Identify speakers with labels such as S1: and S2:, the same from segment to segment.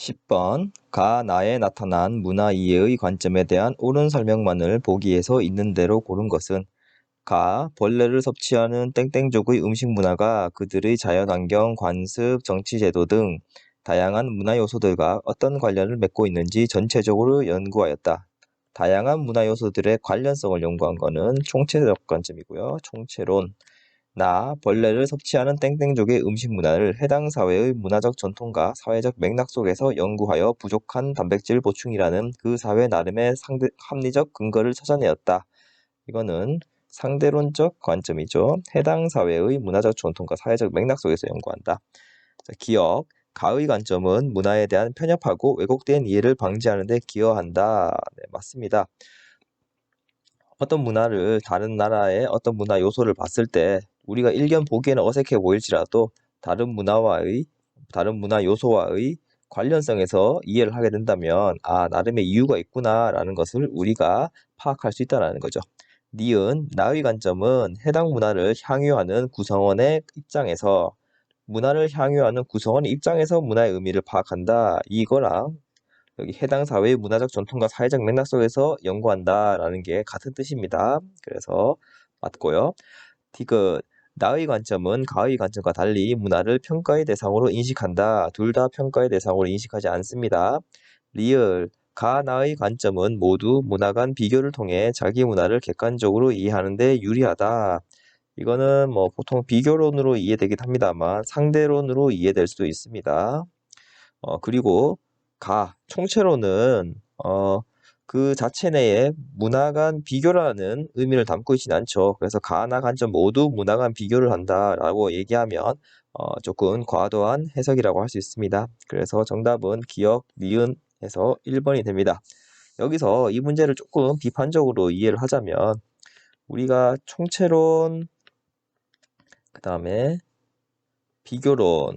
S1: 10번 가 나에 나타난 문화 이해의 관점에 대한 옳은 설명만을 보기에서 있는 대로 고른 것은 가 벌레를 섭취하는 땡땡족의 음식 문화가 그들의 자연환경, 관습, 정치제도 등 다양한 문화 요소들과 어떤 관련을 맺고 있는지 전체적으로 연구하였다. 다양한 문화 요소들의 관련성을 연구한 것은 총체적 관점이고요. 총체론 나 벌레를 섭취하는 땡땡족의 음식 문화를 해당 사회의 문화적 전통과 사회적 맥락 속에서 연구하여 부족한 단백질 보충이라는 그 사회 나름의 상대, 합리적 근거를 찾아내었다. 이거는 상대론적 관점이죠. 해당 사회의 문화적 전통과 사회적 맥락 속에서 연구한다. 자, 기억, 가의 관점은 문화에 대한 편협하고 왜곡된 이해를 방지하는 데 기여한다. 네, 맞습니다. 어떤 문화를 다른 나라의 어떤 문화 요소를 봤을 때 우리가 일견 보기에는 어색해 보일지라도 다른 문화와의 다른 문화 요소와의 관련성에서 이해를 하게 된다면 아 나름의 이유가 있구나라는 것을 우리가 파악할 수 있다는 거죠. 니은 나의 관점은 해당 문화를 향유하는 구성원의 입장에서 문화를 향유하는 구성원의 입장에서 문화의 의미를 파악한다. 이거랑 여기 해당 사회의 문화적 전통과 사회적 맥락 속에서 연구한다라는 게 같은 뜻입니다. 그래서 맞고요. 디귿 나의 관점은 가의 관점과 달리 문화를 평가의 대상으로 인식한다. 둘 다 평가의 대상으로 인식하지 않습니다. 리을 가 나의 관점은 모두 문화 간 비교를 통해 자기 문화를 객관적으로 이해하는 데 유리하다. 이거는 뭐 보통 비교론으로 이해되긴 합니다만 상대론으로 이해될 수도 있습니다. 어, 그리고 가 총체로는 어, 그 자체 내에 문화 간 비교라는 의미를 담고 있지는 않죠. 그래서 가나 간점 모두 문화 간 비교를 한다라고 얘기하면 어, 조금 과도한 해석이라고 할 수 있습니다. 그래서 정답은 기억, 니은 해서 1번이 됩니다. 여기서 이 문제를 조금 비판적으로 이해를 하자면 우리가 총체론 그 다음에 비교론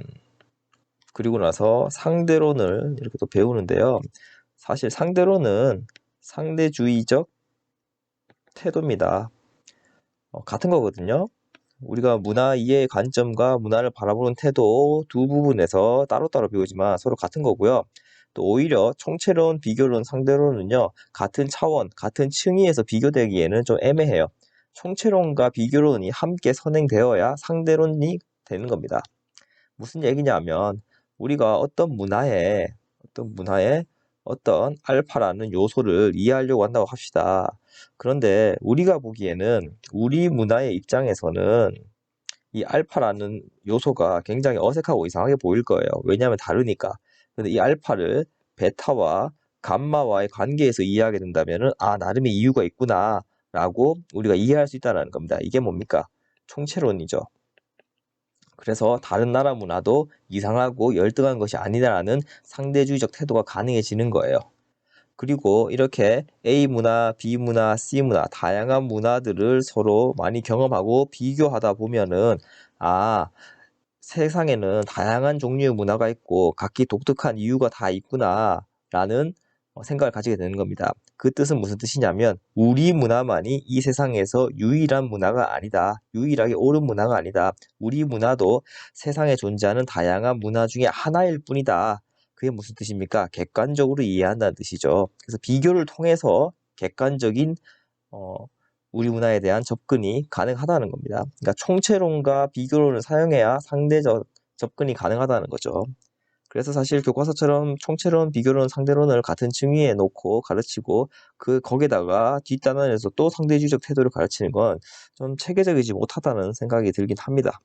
S1: 그리고 나서 상대론을 이렇게 또 배우는데요. 사실 상대론은 상대주의적 태도입니다. 어, 같은 거거든요. 우리가 문화 이해의 관점과 문화를 바라보는 태도 두 부분에서 따로따로 배우지만 서로 같은 거고요. 또 오히려 총체론, 비교론, 상대론은요. 같은 차원, 같은 층위에서 비교되기에는 좀 애매해요. 총체론과 비교론이 함께 선행되어야 상대론이 되는 겁니다. 무슨 얘기냐면 우리가 어떤 문화에 어떤 문화에 어떤 알파라는 요소를 이해하려고 한다고 합시다. 그런데 우리가 보기에는 우리 문화의 입장에서는 이 알파라는 요소가 굉장히 어색하고 이상하게 보일 거예요. 왜냐하면 다르니까. 근데 이 알파를 베타와 감마와의 관계에서 이해하게 된다면은 아 나름의 이유가 있구나라고 우리가 이해할 수 있다는 겁니다. 이게 뭡니까? 총체론이죠. 그래서 다른 나라 문화도 이상하고 열등한 것이 아니다라는 상대주의적 태도가 가능해지는 거예요. 그리고 이렇게 A 문화, B 문화, C 문화 다양한 문화들을 서로 많이 경험하고 비교하다 보면은 아 세상에는 다양한 종류의 문화가 있고 각기 독특한 이유가 다 있구나 라는 어, 생각을 가지게 되는 겁니다. 그 뜻은 무슨 뜻이냐면 우리 문화만이 이 세상에서 유일한 문화가 아니다. 유일하게 옳은 문화가 아니다. 우리 문화도 세상에 존재하는 다양한 문화 중에 하나일 뿐이다. 그게 무슨 뜻입니까? 객관적으로 이해한다는 뜻이죠. 그래서 비교를 통해서 객관적인 어, 우리 문화에 대한 접근이 가능하다는 겁니다. 그러니까 총체론과 비교론을 사용해야 상대적 접근이 가능하다는 거죠. 그래서 사실 교과서처럼 총체론, 비교론, 상대론을 같은 층위에 놓고 가르치고 그 거기다가 뒷단원에서 또 상대주의적 태도를 가르치는 건 좀 체계적이지 못하다는 생각이 들긴 합니다.